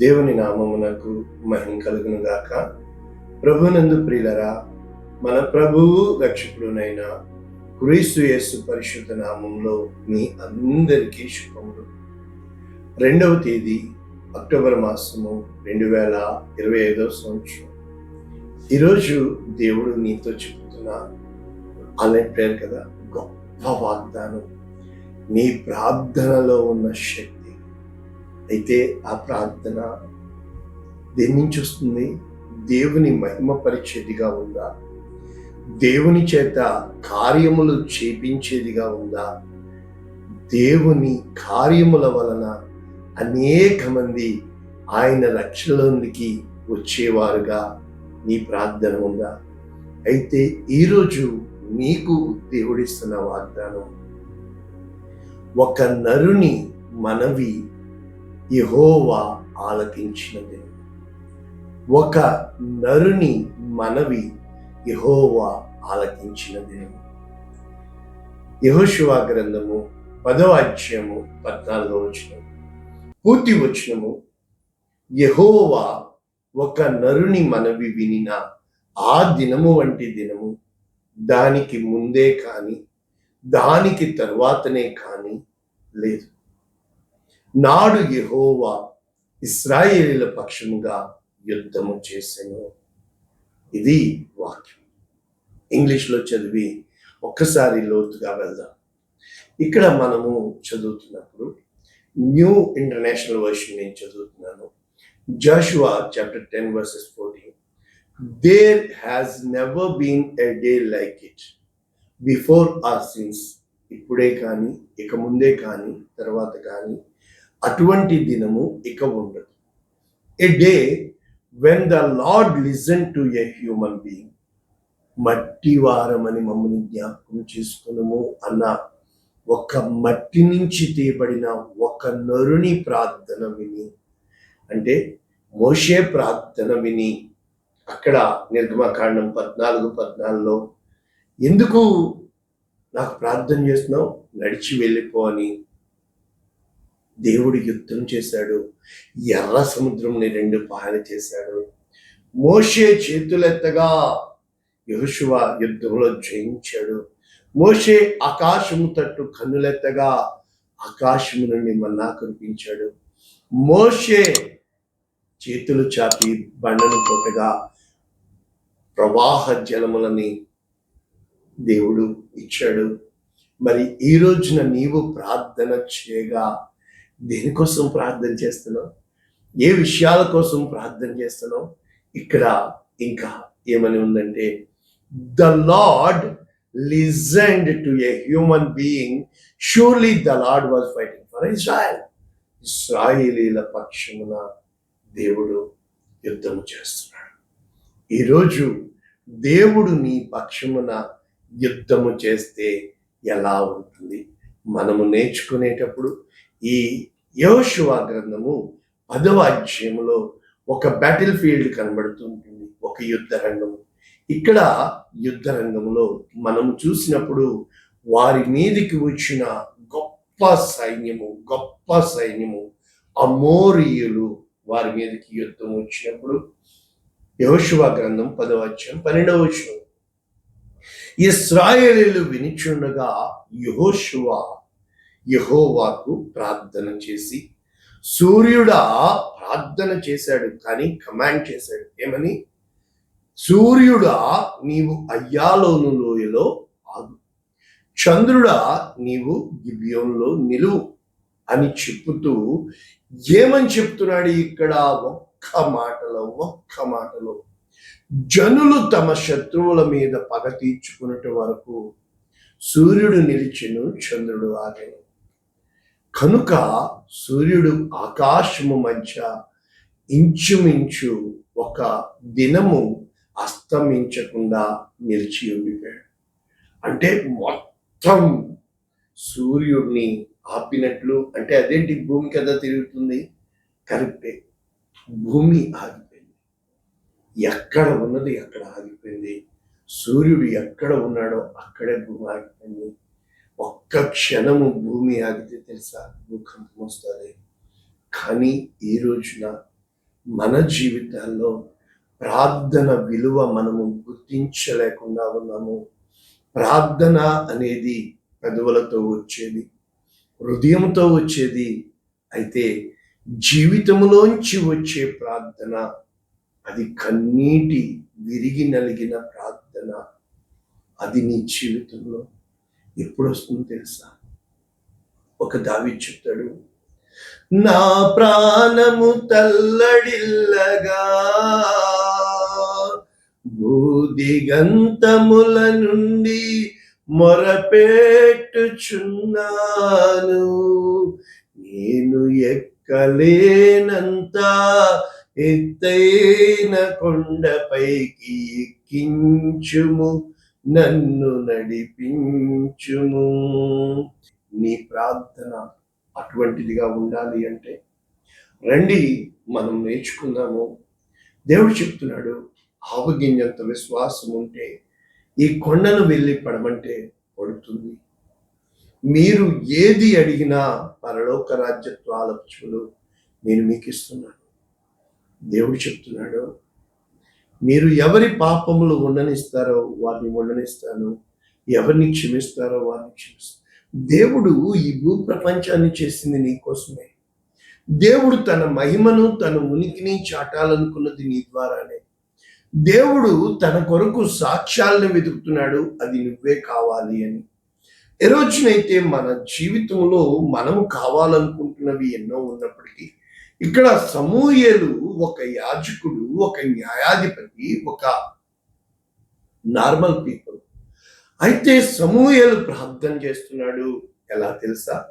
దేవుని నామమునకు మహిమ కలుగును గాక ప్రభునందు ప్రియులరా మన ప్రభువు రక్షకుడునైన క్రీస్తు యేసు పరిశుద్ధ నామంలో మీ అందరికీ శుభములు. రెండవ తేదీ అక్టోబర్ మాసము రెండు వేల ఇరవై ఐదవ సంవత్సరం. ఈరోజు దేవుడు నీతో చెబుతున్న అనే పేరు కదా గొప్ప వాగ్దానం. నీ ప్రార్థనలో ఉన్న శక్తి అయితే ఆ ప్రార్థన దేని నుంచి వస్తుంది? దేవుని మహిమపరిచేదిగా ఉందా? దేవుని చేత కార్యములు చేపించేదిగా ఉందా? దేవుని కార్యముల వలన అనేక మంది ఆయన రక్షణలోనికి వచ్చేవారుగా నీ ప్రార్థన ఉందా? అయితే ఈరోజు నీకు దేవుడిస్తున్న వాగ్దానం ఒక నరుని మనవి యహోవా ఆలకించినది ఒక నరుని మనవి యహోవా ఆలకించినది యహోశివా గ్రంథము పదవ అధ్యాయము పద్నాలుగో వచనం. పూర్తి వచనము యహోవా ఒక నరుని మనవి వినిన ఆ దినము వంటి దినము దానికి ముందే కానీ దానికి తర్వాతనే కానీ లేదు. నాడు యహోవా ఇస్రాయేలీల పక్షముగా యుద్ధము చేశాను ఇది వాక్యం. ఇంగ్లీష్లో చదివి ఒక్కసారి లోతుగా వెళ్దాం. ఇక్కడ మనము చదువుతున్నప్పుడు న్యూ ఇంటర్నేషనల్ వర్షన్ నేను చదువుతున్నాను. Joshua chapter ten verses fourteen. There has never been a day like it before or since ఇప్పుడే కానీ ఇక ముందే కానీ తర్వాత కానీ అటువంటి దినము ఇక ఉండదు. A day when the lord listen to a human being మట్టి వారమని మమ్మల్ని జ్ఞాపకం చేసుకునము అన్న ఒక మట్టి నుంచి తీయబడిన ఒక నరుని ప్రార్థన విని అంటే మోషే ప్రార్థన విని అక్కడ నిర్గమకాండం పద్నాలుగు పద్నాలుగులో ఎందుకు నాకు ప్రార్థన చేస్తున్నావు? నడిచి వెళ్ళిపో అని దేవుడు యుద్ధం చేశాడు. ఎర్ర సముద్రంని రెండు పాయన చేశాడు. మోషే చేతులెత్తగా యహుశువ యుద్ధంలో జయించాడు. మోషే ఆకాశము తట్టు కన్నులెత్తగా ఆకాశము నుండి మన్నా కురిపించాడు. మోషే చేతులు చాపి బండను కొట్టగా ప్రవాహ జలములని దేవుడు ఇచ్చాడు. మరి ఈ రోజున నీవు ప్రార్థన చేయగా దేనికోసం ప్రార్థన చేస్తున్నావు? ఏ విషయాల కోసం ప్రార్థన చేస్తున్నావు? ఇక్కడ ఇంకా ఏమని ఉందంటే the lord listened to a human being. Surely the lord was fighting for Israel. ఇస్రాయిలీల పక్షమున దేవుడు యుద్ధం చేస్తున్నాడు. ఈరోజు దేవుడు నీ పక్షమున యుద్ధము చేస్తే ఎలా ఉంటుంది? మనము నేర్చుకునేటప్పుడు ఈ యోశువా గ్రంథము పదవ అధ్యాయంలో ఒక బ్యాటిల్ ఫీల్డ్ కనబడుతుంటుంది ఒక యుద్ధ రంగము. ఇక్కడ యుద్ధ రంగంలో మనం చూసినప్పుడు వారి మీదికి వచ్చిన గొప్ప సైన్యము గొప్ప సైన్యము అమోరియులు వారి మీదకి యుద్ధం వచ్చినప్పుడు యహోశువా గ్రంథం పదవ అధ్యాయం పన్నెండవ వచనం. ఇస్రాయేలీలు వినిచుండగా యహోశువా యహోవాకు ప్రార్థన చేసి సూర్యుడా ప్రార్థన చేశాడు కానీ కమాండ్ చేశాడు. ఏమని? సూర్యుడా నీవు అయ్యాలోను లోయలో ఆగు. చంద్రుడా నీవు గిబియోన్లో నిలువు అని చెప్పుతూ ఏమని చెప్తున్నాడు ఇక్కడ? ఒక్క మాటలో ఒక్క మాటలో. జనులు తమ శత్రువుల మీద పగ తీర్చుకున్నట్టు వరకు సూర్యుడు నిలిచెను చంద్రుడు ఆగను. కనుక సూర్యుడు ఆకాశము మధ్య ఇంచుమించు ఒక దినము అస్తమించకుండా నిలిచి ఉండిపోయాడు. అంటే మొత్తం సూర్యుడిని ఆపినట్లు అంటే అదేంటి భూమి కదా తిరుగుతుంది? కరెక్టే. భూమి ఆగిపోయింది. ఎక్కడ ఉన్నది? ఎక్కడ ఆగిపోయింది. సూర్యుడు ఎక్కడ ఉన్నాడో అక్కడే భూమి ఆగిపోయింది. ఒక్క క్షణము భూమి ఆగితే తెలుసా? భూకంపం వస్తుంది. కానీ ఈ రోజున మన జీవితాల్లో ప్రార్థన విలువ మనము గుర్తించలేకుండా ఉన్నాము. ప్రార్థన అనేది పెదవులతో వచ్చేది హృదయంతో వచ్చేది. అయితే జీవితంలోంచి వచ్చే ప్రార్థన అది కన్నీటి విరిగి నలిగిన ప్రార్థన. అది నీ జీవితంలో ఎప్పుడు వస్తుందో తెలుసా? ఒక దావి చెప్తాడు నా ప్రాణము తల్లడిల్లగా భూదిగంతముల నుండి మొరపెట్టుచున్నాను. నేను ఎక్కలేనంత ఎత్తైన కొండపైకి ఎక్కించుము. నన్ను నడిపించును నీ ప్రార్థన అటువంటిదిగా ఉండాలి అంటే రండి మనం నేర్చుకుందాము. దేవుడు చెప్తున్నాడు ఆవగింజంత విశ్వాసం ఉంటే ఈ కొండను వెళ్ళి పడమంటే పడుతుంది. మీరు ఏది అడిగినా పరలోక రాజ్యత్వ ఆలోచనలు నేను మీకు ఇస్తున్నాను. దేవుడు చెప్తున్నాడు మీరు ఎవరి పాపములు ఉండనిస్తారో వారిని ఉండనిస్తాను. ఎవరిని క్షమిస్తారో వారిని క్షమిస్తాను. దేవుడు ఈ భూ ప్రపంచాన్ని చేసింది నీకోసమే దేవుడు తన మహిమను తన ఉనికిని చాటాలనుకున్నది నీ ద్వారానే. దేవుడు తన కొరకు సాక్ష్యాలను వెతుకుతున్నాడు అది నువ్వే కావాలి అని. ఏ రోజునైతే మన జీవితంలో మనము కావాలనుకుంటున్నవి ఎన్నో ఉన్నప్పటికీ ఇక్కడ సమూహేలు ఒక యాజకుడు ఒక న్యాయాధిపతి ఒక నార్మల్ పీపుల్. అయితే సమూహేలు ప్రార్థన చేస్తున్నాడు. ఎలా తెలుసా?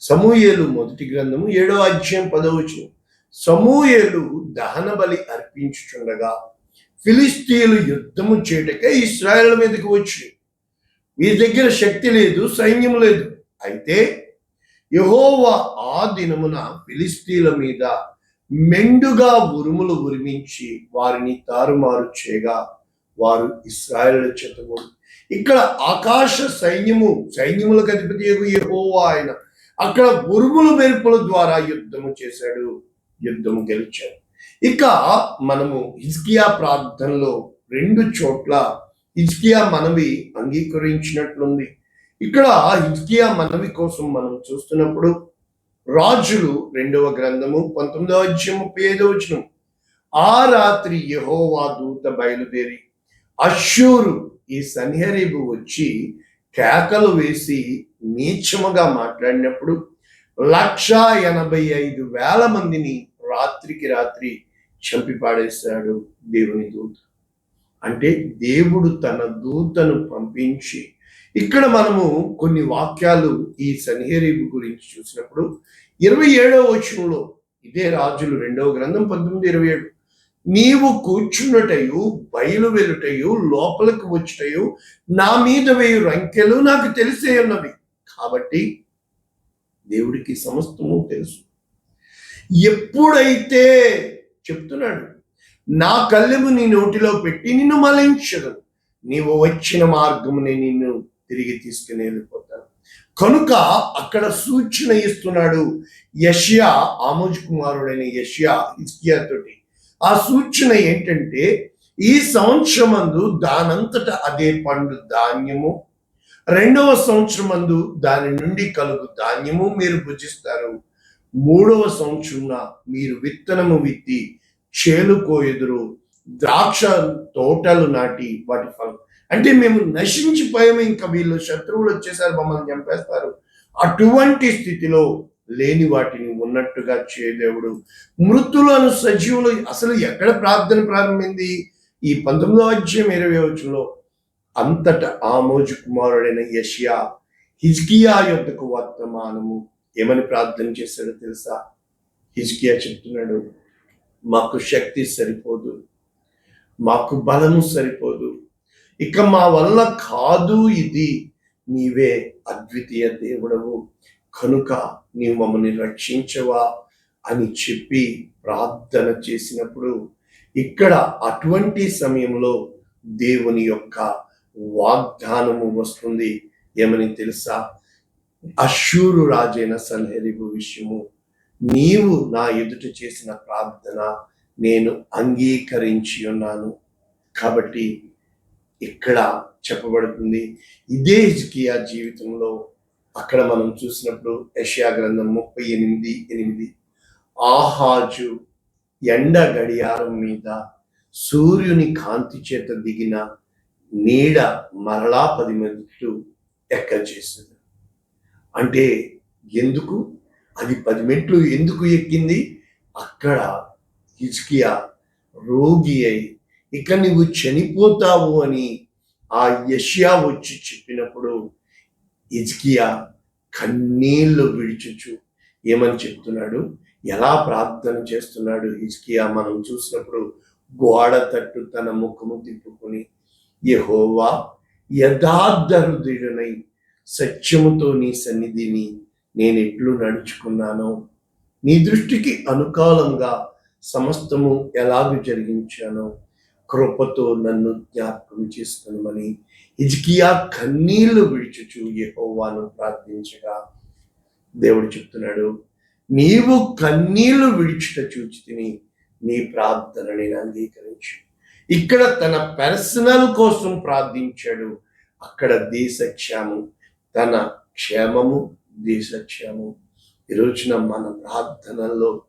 సమూహేలు మొదటి గ్రంథము ఏడో అధ్యాయం పదవచ్చు సమూయేలు దహన బలి అర్పించుచుండగా ఫిలిస్తీన్లు యుద్ధము చేయటకే ఇస్రాయల్ మీదకి వచ్చి. వీరి దగ్గర శక్తి లేదు సైన్యం లేదు. అయితే యహోవా ఆ దినమున ఫిలిస్తీన్ల మీద మెండుగా ఉరుములు ఉరిమించి వారిని తారుమారు చేయగా వారు ఇస్రాయల్ చేతగోడు ఇక్కడ ఆకాశ సైన్యము సైన్యములకు అధిపతి యహోవా ఆయన అక్కడ ఉరుముల మెరుపుల ద్వారా యుద్ధము చేశాడు యుద్ధము గెలిచాడు. ఇక మనము హిజ్కియా ప్రార్థనలో రెండు చోట్ల హిజ్కియా మనవి అంగీకరించినట్లుంది. ఇక్కడ హిజ్కియా మనవి కోసం మనం చూస్తున్నప్పుడు రాజులు రెండవ గ్రంథము పంతొమ్మిదవ అధ్యయం ముప్పై ఐదవ వచనం. ఆ రాత్రి యహోవా దూత బయలుదేరి అశ్షూరు ఈ సన్హరీబు వచ్చి కేకలు వేసి నీచముగా మాట్లాడినప్పుడు లక్ష ఎనభై ఐదు వేల మందిని రాత్రికి రాత్రి చంపి పాడేశాడు దేవుని దూత. అంటే దేవుడు తన దూతను పంపించి ఇక్కడ మనము కొన్ని వాక్యాలు ఈ సన్హేరీబు గురించి చూసినప్పుడు ఇరవై ఏడవ వచనంలో ఇదే రాజులు రెండవ గ్రంథం పంతొమ్మిది ఇరవై ఏడు. నీవు కూర్చున్నటయు బయలు వెలుటయు లోపలికి వచ్చుటయు నా మీద వేయు రంకెలు నాకు తెలిసే ఉన్నవి. కాబట్టి దేవుడికి సమస్తము తెలుసు. ఎప్పుడైతే చెప్తున్నాడు నా కళ్ళెము నీ నోటిలో పెట్టి నిన్ను మలించదు నీవు వచ్చిన మార్గమునే నిన్ను తిరిగి తీసుకుని వెళ్ళిపోతాను కనుక అక్కడ సూచన ఇస్తున్నాడు యష్యా ఆమోజ్ కుమారుడైన యష్యా ఇస్కియా తోటి. ఆ సూచన ఏంటంటే ఈ సంవత్సరమందు దానంతట అదే పండు ధాన్యము రెండవ సంవత్సరమందు దాని నుండి కలుగు ధాన్యము మీరు భుజిస్తారు. మూడవ సంవత్సరంన మీరు విత్తనము విత్తి చేలుకో ఎదురు ద్రాక్ష తోటలు నాటి వాటి ఫలం అంటే మేము నశించిపోయాము ఇంకా వీళ్ళు శత్రువులు వచ్చేసారు మమ్మల్ని చంపేస్తారు. అటువంటి స్థితిలో లేని వాటిని ఉన్నట్టుగా చేయదేవుడు మృతులను సజీవులు అసలు ఎక్కడ ప్రార్థన ప్రారంభమైంది ఈ పంతొమ్మిదో అధ్యాయం ఇరవై వచ్చంలో అంతట ఆమోజు కుమారుడైన యషియా హిజ్కియా యొద్దకు వర్తమానము. ఏమని ప్రార్థన చేశాడో తెలుసా? హిజ్కియా చెప్తున్నాడు మాకు శక్తి సరిపోదు. మాకు బలము సరిపోదు. ఇక మా వల్ల కాదు ఇది. నీవే అద్వితీయ దేవుడవు. కనుక నీవు మమ్మల్ని రక్షించవా అని చెప్పి ప్రార్థన చేసినప్పుడు ఇక్కడ అటువంటి సమయంలో దేవుని యొక్క వాగ్దానము వస్తుంది. ఏమని తెలుసా? అశూరు రాజైన సన్హెరిబు విషయము. నీవు నా ఎదుట చేసిన ప్రార్థన నేను అంగీకరించి ఉన్నాను. కాబట్టి ఇక్కడ చెప్పబడుతుంది? ఇదే హిజ్కియా జీవితంలో అక్కడ మనం చూసినప్పుడు యష్యా గ్రంథం ముప్పై ఎనిమిది ఎనిమిది. ఆహాజు ఎండ గడియారం మీద సూర్యుని కాంతి చేత దిగిన నీడ మరలా పది మెట్లు ఎక్క చేసింది? అంటే ఎందుకు? అది పది మెట్లు ఎందుకు ఎక్కింది? అక్కడ హిజ్కియా రోగి అయి ఇక నువ్వు చనిపోతావు అని ఆ యష్యా వచ్చి చెప్పినప్పుడు ఇజ్కియా కన్నీళ్ళు విడిచుచు ఏమని చెప్తున్నాడు? ఎలా ప్రార్థన చేస్తున్నాడు ఇజ్కియా మనం చూసినప్పుడు గోడ తట్టు తన ముఖము తిప్పుకొని యహోవా యథార్థ హృదయుడనై సత్యముతో నీ సన్నిధిని నేను ఎట్లు నడుచుకున్నానో నీ దృష్టికి అనుకూలంగా సమస్తము ఎలాగూ జరిగించానో కృపతో నన్ను జ్ఞాపకం చేసుకునమని హిజ్కియా కన్నీళ్ళు విడిచుచు యహోవాను ప్రార్థించగా దేవుడు చెప్తున్నాడు నీవు కన్నీళ్ళు విడిచుట చూచి తిని నీ ప్రార్థన నేను అంగీకరించు. ఇక్కడ తన పర్సనల్ కోసం ప్రార్థించాడు. అక్కడ దేశక్షేమం తన క్షేమము దేశక్షేమం. ఈరోజున మన ప్రార్థనల్లో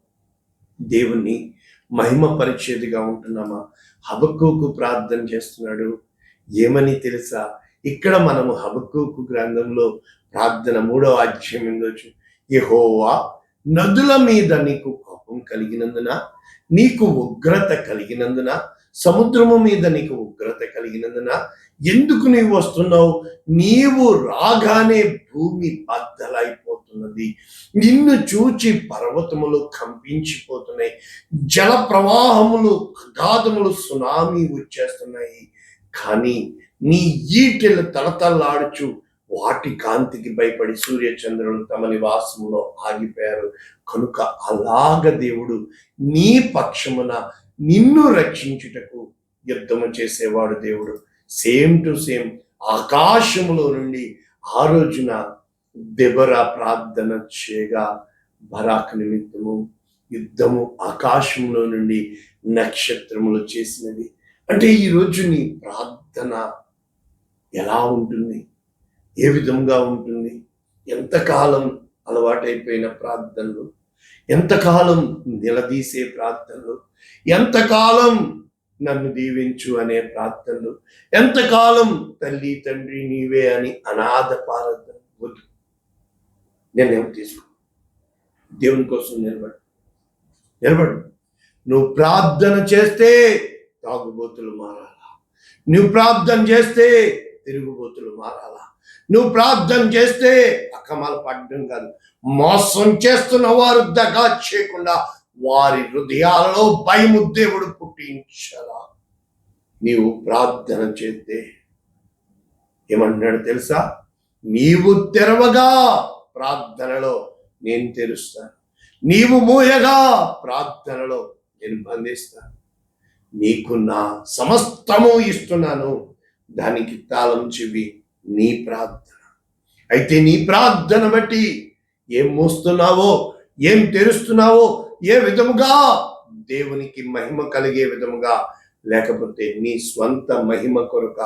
దేవుణ్ణి మహిమ పరిచేదిగా ఉంటున్నామా? హబక్కుకు ప్రార్థన చేస్తున్నాడు. ఏమని తెలుసా? ఇక్కడ మనము హబక్కుకు గ్రంథంలో ప్రార్థన మూడో అధ్యాయం ఉండొచ్చు యహోవా నదుల మీద నీకు కోపం కలిగినందున నీకు ఉగ్రత కలిగినందున సముద్రము మీద నీకు ఉగ్రత కలిగినందున ఎందుకు నీవు వస్తున్నావు? నీవు రాగానే భూమి బద్దలైపోతున్నది. నిన్ను చూచి పర్వతములు కంపించిపోతున్నాయి. జల ప్రవాహములు అగాధములు సునామీ వచ్చేస్తున్నాయి. కానీ నీ ఈటెలు తలతల్లాడుచు వాటి కాంతికి భయపడి సూర్యచంద్రులు తమ నివాసంలో ఆగిపోయారు. కనుక అలాగ దేవుడు నీ పక్షమున నిన్ను రక్షించుటకు యుద్ధము చేసేవాడు దేవుడు. సేమ్ టు సేమ్ ఆకాశములో నుండి ఆ రోజున దెబర ప్రార్థన చేయగా బరాక్ నిమిత్తము యుద్ధము ఆకాశంలో నుండి నక్షత్రములు చేసినది. అంటే ఈ నీ ప్రార్థన ఎలా ఉంటుంది? ఏ విధంగా ఉంటుంది? ఎంతకాలం అలవాటైపోయిన ప్రార్థనలు? ఎంతకాలం నిలదీసే ప్రార్థనలు? ఎంతకాలం నన్ను దీవించు అనే ప్రార్థనలు. ఎంతకాలం తల్లి తండ్రి నీవే అని అనాథ ప్రార్థన వద్దు. నిర్ణయం తీసుకో. దేవుని కోసం నిలబడు. నిలబడు. నువ్వు ప్రార్థన చేస్తే తాగుబోతులు మారాలా. నువ్వు ప్రార్థన చేస్తే తిరుగుబోతులు మారాలా. నువ్వు ప్రార్థన చేస్తే అక్కమాల పడడం కాదు. మోసం చేస్తున్న వారు దగా చేయకుండా వారి హృదయాలలో భయము దేవుడు పుట్టించాల? నీవు ప్రార్థన చేస్తే ఏమన్నాడు తెలుసా? నీవు తెరవగా ప్రార్థనలో నేను తెరుస్తాను. నీవు మూయగా ప్రార్థనలో నేను బంధిస్తాను. నీకు నా సమస్తము ఇస్తున్నాను. దానికి తాళం చెవి నీ ప్రార్థన. అయితే నీ ప్రార్థన బట్టి ఏం మోస్తున్నావో ఏం తెరుస్తున్నావో ఏ విధముగా దేవునికి మహిమ కలిగే విధముగా లేకపోతే నీ స్వంత మహిమ కొరక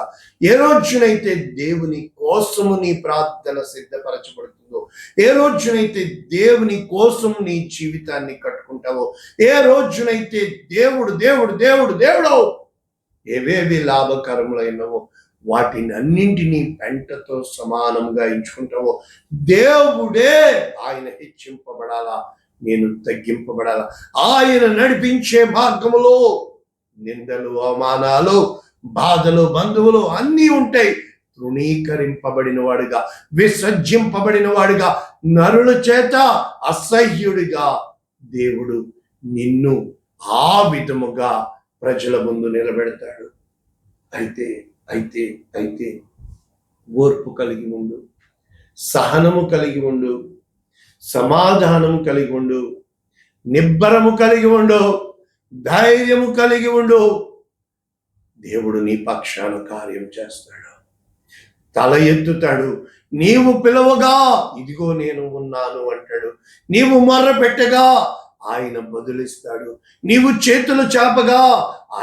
ఏ రోజునైతే దేవుని కోసము నీ ప్రార్థన సిద్ధపరచబడుతుందో ఏ రోజునైతే దేవుని కోసం నీ జీవితాన్ని కట్టుకుంటావో ఏ రోజునైతే దేవుడు దేవుడు దేవుడు దేవుడు ఏవేవి లాభకరములైనవో వాటిని అన్నింటినీ పెంటతో సమానంగా ఎంచుకుంటావో దేవుడే ఆయన హెచ్చింపబడాలా నేను తగ్గింపబడాలా ఆయన నడిపించే మార్గములో నిందలు అవమానాలు బాధలు బంధువులు అన్నీ ఉంటాయి. తృణీకరింపబడిన వాడుగా విసర్జింపబడిన వాడుగా నరుల చేత అసహ్యుడిగా దేవుడు నిన్ను ఆ విధముగా ప్రజల ముందు నిలబెడతాడు. అయితే అయితే అయితే ఓర్పు కలిగి ఉండు సహనము కలిగి ఉండు సమాధానము కలిగి ఉండు నిబ్బరము కలిగి ఉండు ధైర్యము కలిగి ఉండు. దేవుడు నీ పక్షాన కార్యం చేస్తాడు. తల ఎత్తుతాడు. నీవు పిలవగా ఇదిగో నేను ఉన్నాను అంటాడు. నీవు మొర్ర పెట్టగా ఆయన బదులిస్తాడు. నీవు చేతులు చాపగా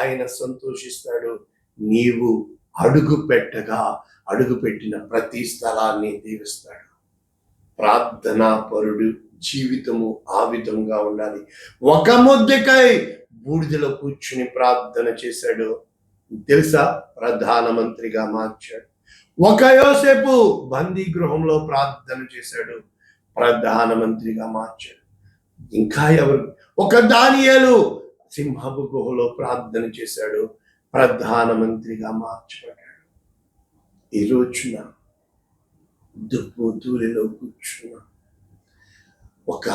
ఆయన సంతోషిస్తాడు. నీవు అడుగు పెట్టగా అడుగు పెట్టిన ప్రతి స్థలాన్ని దీవిస్తాడు. ప్రార్థనా పరుడు జీవితము ఆ విధంగా ఉండాలి. ఒక ముద్దకై బూడిదలో కూర్చుని ప్రార్థన చేశాడు. తెలుసా? ప్రధానమంత్రిగా మార్చాడు. ఒక యోసేపు బందీ గృహంలో ప్రార్థన చేశాడు. ప్రధానమంత్రిగా మార్చాడు. ఇంకా ఎవరు? ఒక దానియాలు సింహపు గుహలో ప్రార్థన చేశాడు. ప్రధానమంత్రిగా మార్చబడ్డాడు. ఈ రోజున దుబ్బు ధూళిలో కూర్చున్న ఒక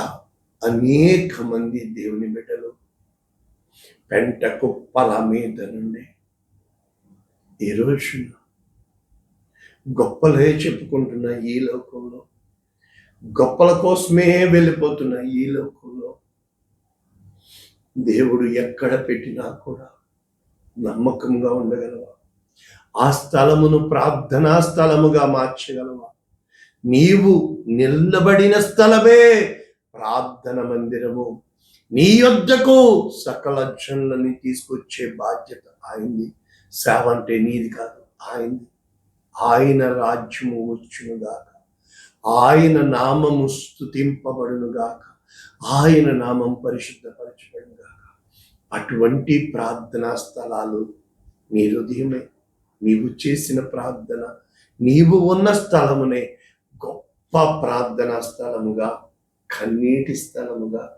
అనేక మంది దేవుని బిడ్డలు పెంట కుప్పల మీద నుండి ఈ రోజున గొప్పలే చెప్పుకుంటున్న ఈ లోకంలో గొప్పల కోసమే వెళ్ళిపోతున్న ఈ లోకంలో దేవుడు ఎక్కడ పెట్టినా కూడా నమ్మకంగా ఉండగలవా? ఆ స్థలమును ప్రార్థనా స్థలముగా మార్చగలవా? నీవు నిలబడిన స్థలమే ప్రార్థన మందిరము. నీ యొద్దకు సకల జనులని తీసుకొచ్చే బాధ్యత ఆయనది. సేవ అంటే నీది కాదు ఆయనది. ఆయన రాజ్యము వచ్చునుగాక. ఆయన నామము స్థుతింపబడునుగాక ఆయన నామం పరిశుద్ధపరచబడునుగాక. అటువంటి ప్రార్థనా స్థలాలు నీ హృదయమే. నీవు చేసిన ప్రార్థన నీవు ఉన్న స్థలమునే గొప్ప ప్రార్థనా స్థలముగా కన్నీటి స్థలముగా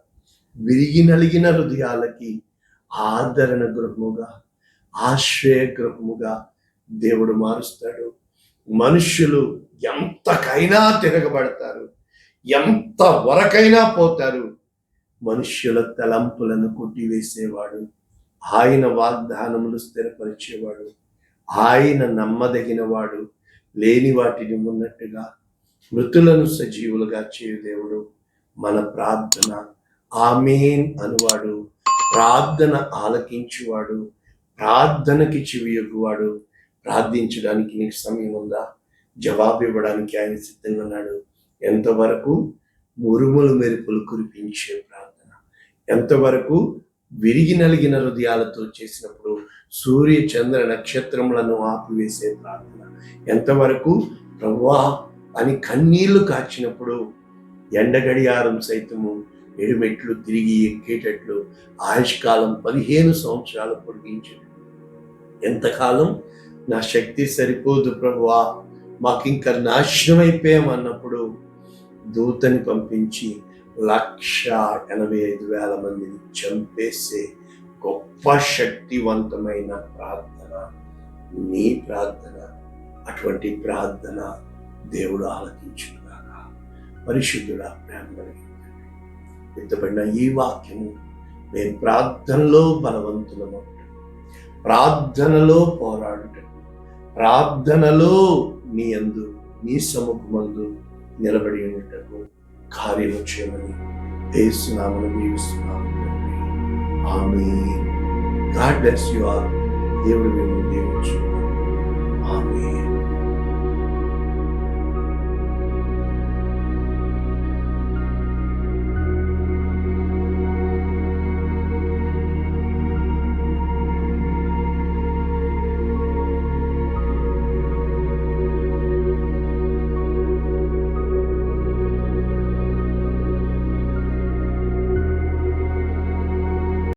విరిగి నలిగిన హృదయాలకి ఆదరణ గృహముగా ఆశ్రయ గృహముగా దేవుడు మారుస్తాడు. మనుష్యులు ఎంతకైనా తిరగబడతారు ఎంత వరకైనా పోతారు. మనుష్యుల తలంపులను కొట్టివేసేవాడు ఆయన వాగ్దానములు స్థిరపరిచేవాడు ఆయన నమ్మదగినవాడు లేని వాటిని ఉన్నట్టుగా మృతులను సజీవులుగా చేయు దేవుడు మన ప్రార్థన ఆమెన్ అనువాడు. ప్రార్థన ఆలకించువాడు. ప్రార్థనకి చెవియొగ్గువాడు ప్రార్థించడానికి నీకు సమయం ఉందా? జవాబు ఇవ్వడానికి ఆయన సిద్ధంగా ఉన్నాడు. ఎంతవరకు? మురుములు మెరుపులు కురిపించే ప్రార్థన. ఎంతవరకు? విరిగి నలిగిన హృదయాలతో చేసినప్పుడు సూర్య చంద్ర నక్షత్రములను ఆపివేసే ప్రార్థన. ఎంతవరకు? ప్రవ్వా అని కన్నీళ్ళు కాచినప్పుడు ఎండగడియారం సైతము ఎడుమెట్లు తిరిగి ఎక్కేటట్లు ఆయుష్కాలం పదిహేను సంవత్సరాలు పొడిగించాడు ఎంతకాలం? నా శక్తి సరిపోదు ప్రభువా మాకింక నాశనం అయిపోయామన్నప్పుడు దూతని పంపించి లక్ష ఎనభై ఐదు వేల మందిని చంపేసే గొప్ప శక్తివంతమైన ప్రార్థన నీ ప్రార్థన అటువంటి ప్రార్థన దేవుడు ఆలకించుగాక పరిశుద్ధుడా ప్రేమ కలిగి ఎత్తబడిన ఈ వాక్యము నేను ప్రార్థనలో బలవంతులము. ప్రార్థనలో పోరాడుట ప్రార్థనలో నీ అందు నీ సముఖమందు నిలబడి ఉండటకు కార్యము చేయమని వేస్తున్నామని జీవిస్తున్నాము ఆమె గాడ్ బ్లెస్ యు ఆర్ దేవుడు మేము దేవుడు ఆమె